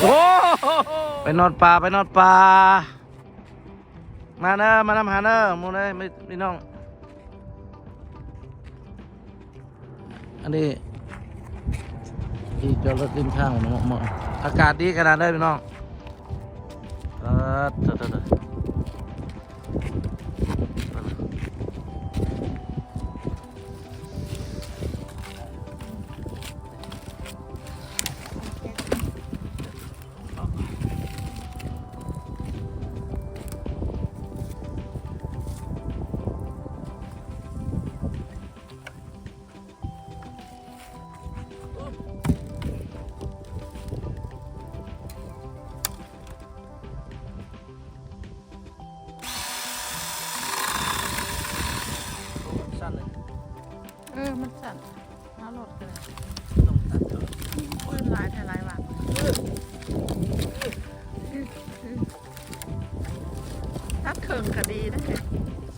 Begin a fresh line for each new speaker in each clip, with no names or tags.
โอ้ไปนอนป่าไปนอนป่ามาเนอะมานำหาเนอะหมูเลยไม่ไม่น้อง อันนี้ที่จอดรถริมทางมาะเหมาะอากาศดีขนาดเลยพี่น้องเออเถอะเถอะ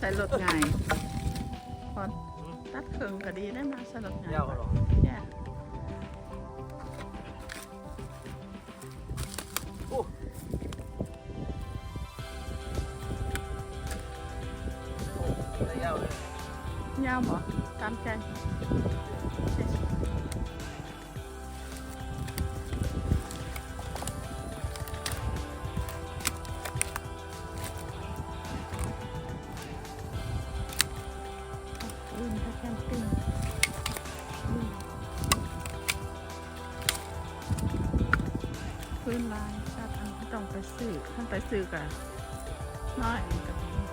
ใส่รถไงายพอนตัดเขิงก็ดีได้มาใส่รถไงาย
เดี๋ยวเขาหรอ
เนี่ย
โอ้ได้ยาวเลย
ยาวบ่ตามใจ ไปซื้อท่านไปซื้อกันน้อยกับนี้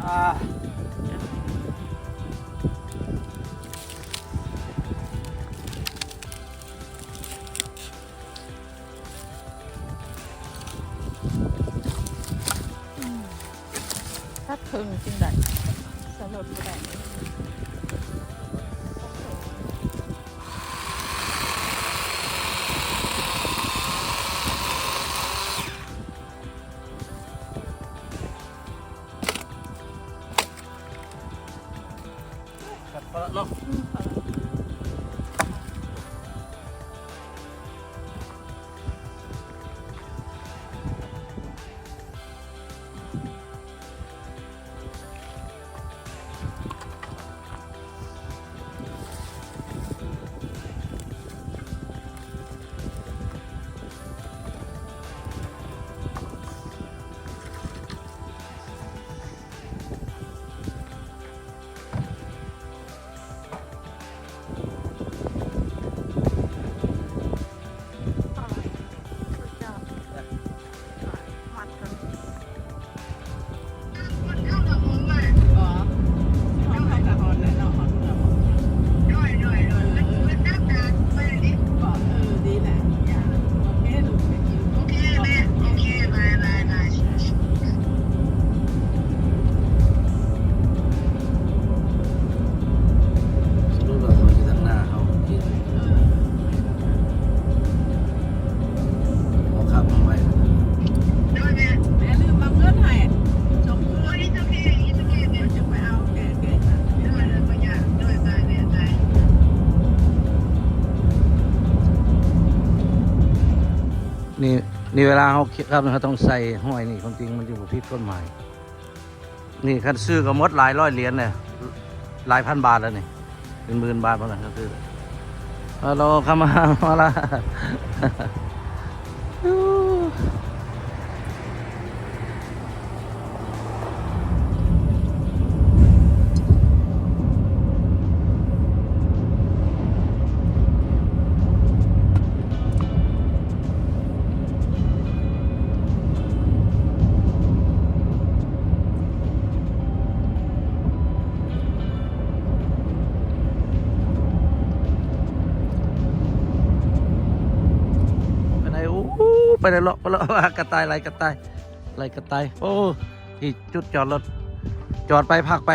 ก็ ถ้าพึงจริงได้สลดไม่ได้
นี่
เวลาเขา
เขียนครับเขาต้องใส่ห้อยนี่ความจริงมันจะผิดกฎหมายนี่คันซื้อก็มดหลายร้อยเหรียญเนี่ยหลายพันบาทแล้วนี่เป็นหมื่นบาทเพราะนั้นเขาซื้อเราเข้ามามาละ ไปไหนเลาะไปเลาะกระต่ายไรกระต่ายไรกระต่ายโอ้ที่จุดจอดรถจอดไปพักไป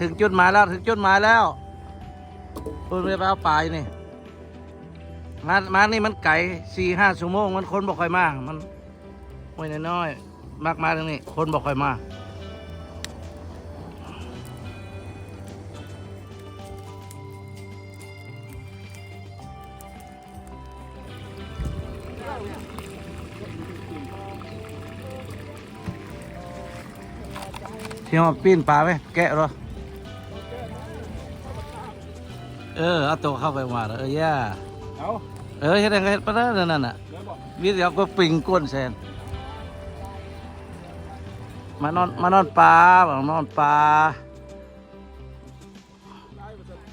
ถึงจุดหมายแล้วถึงจุดหมายแล้วคุณไปเอาปลายนี่มามานี่มันไก่สี่ห้าชั่วโมงมันคนบอกค่อยมามันไม่น้อยๆมากมาทางนี้ คนบอกค่อยมาที่ห้องปีนปลาไหมแกะหรอ เออเอาตัวเข้าไปมาเออย่า
เอา
เออเฮ็ดยังไงเฮ็ดปะนั่นนั่นน่ะ
เดี๋ยวบอก
วิทยาก็ปิงก้นแซนมานอนมานอนปลาบางนอนปลา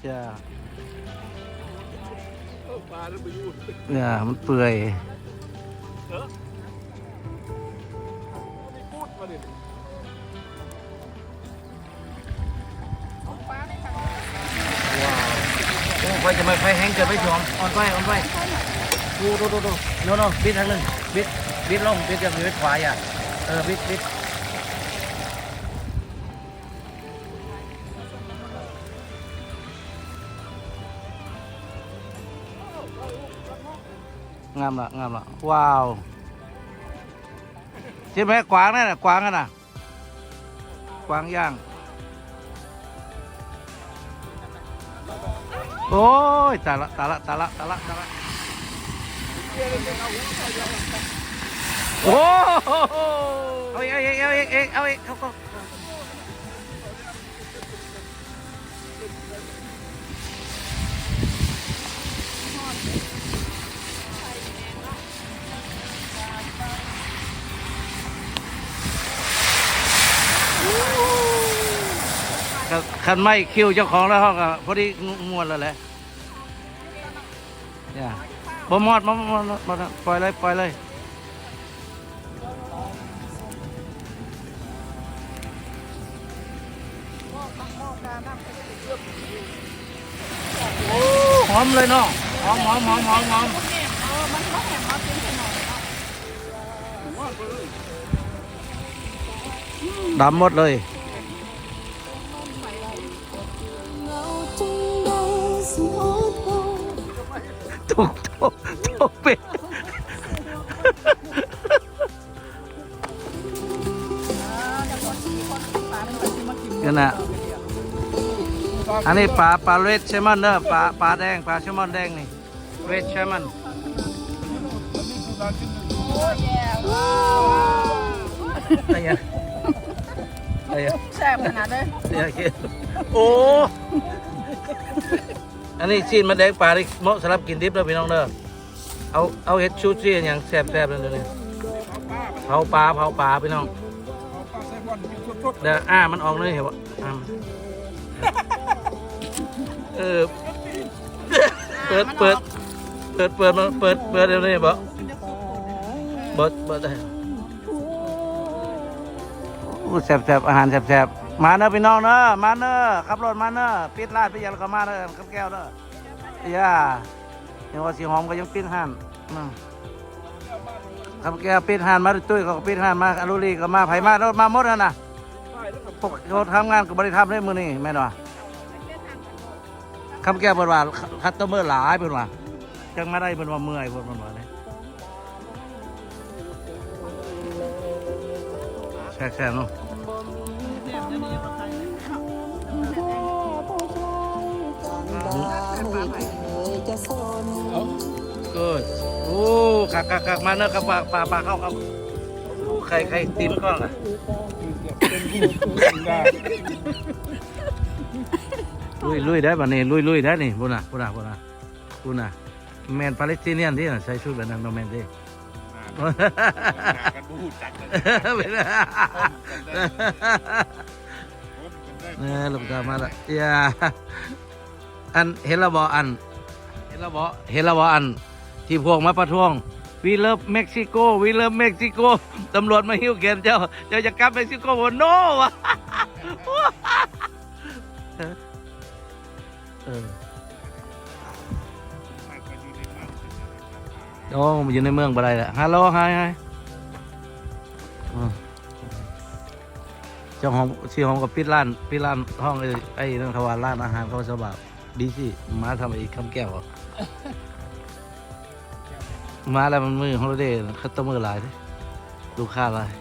จ้า
เออปลาแล้วไปอยู่
เนี่ยมันเปื่อย
ไม่พูดมาดิ
ไฟจะไม่ไฟแห้งเกินไปชมอ่อนไฟอ่อนไฟดูดูดูดูโน่นบิดทางหนึงบิดบิดลงบิดจะบิดขวาอย่าเออบิดบิดงามละงามละว้าวใช่ไหมกวางนั่นน่ะกวางนั่นน่ะกวางย่าง โอ้ยตายละตายละตายละตายละตายละโอ้โหเอาอีกเอาอีกเอาอีกเอาอีกเขาก็ คันไม่คิวเจ้าของแล้วเขาก็พอดีงวนแล้วแหละเนี่ยบ่มอดบ่มอดบ่มอดปล่อยเลยปล่อยเลยโอ้หอมเลยเนาะหอมหอมหอมหอมหอมดำหมดเลย ถูกถูกถูกเป็ดกันนะอันนี้ปลาปลาเรดแซลมอนเนอะปลาปลาแดงปลาแซลมอนแดงนี่เรดแซลมอนอะไรอะอะไรอะ
แซ่บขนาดเลย
เดี๋ยวกินโอ้ อันนี้ซีนมันแดงปลาที่เหมาะสำหรับกินดิบเด้อพี่น้องเด้อเอาเอาเฮ็ดชูชีอย่างแซ่บๆเลยเดี๋ยวนี่เผาปลาเผาปลาพี่น้อง
เอาปลาแซลมอนกินสด
เดี๋ยวอ้ามันออกเลยเห็นปะอ้ามันเออเปิดเปิดเปิดเปิดมันเปิดเปิดเดี๋ยวนี้บ่เปิดเปิดได้แซ่บแซบอาหารแซ่บแซบมาเนอะพี่น้องเนอะมาเนอะขับรถมาเนอะปิดร้านไปยังก็มาเนอะขับแก้วเนอะ ย่าเห็นว่าสีหอมก็ยังปิดห้านนะขับแกปิดห้านมาตุ้ยเขาก็ปิดห้านมาอลูลีก็มาไผมาแล้วมาหมดแล้วนะ
ๆใช่แล้วกับ
พวกเขาทำงานกับบริษัทได้มือนี่แม่นว่คำแก้วเปินว่าคัตเตอร์เมอร์หลายเปินว่าจังมาได้เปินว่าเมื่อยเปินว่าเนี่ยแซ่บ ๆเนาะเกิดโอ้คักคักคักมาเนอะกับปลาปลาปลาเข้าครับโอ้ใครใครตีนกล้องอะ
เป็นผู้ได้
ลุยลุยได้ป่ะนี่ลุยลุยได้นี่บุญน่ะบุญน่ะบุญน่ะบุญน่ะแมนปาเลสไตเนียนที่น่ะใส่ชุดแบบนั้นโนแมนที่
กันบูจักเลย
เป็นไงเนี่ยลูกตามาละอย่า อันเห็นละบออัน เห็นละบอเห็นละบออัน ที่พวกมาประท้วงวีเลิฟเม็กซิโกวีเลิฟเม็กซิโกตำรวจมาหิ้วเกณฑ์เจ้าเจ้าจะกลับเม็กซิโกบนโนวะโอ้มันอยู่ในเมืองบ่ได้ละฮัลโหลไฮไฮเจ้าของชื่อของกับปิดร้านปิดร้านห้องไอ้ไอ้นั่นเขาวร้านอาหารเขาสบาย ดีสิมาทำไอ้คำแก้วอะมาแล้วมันมือฮอลิเดย์คัตเตอร์มือหลายเด้ลูกค้าหลาย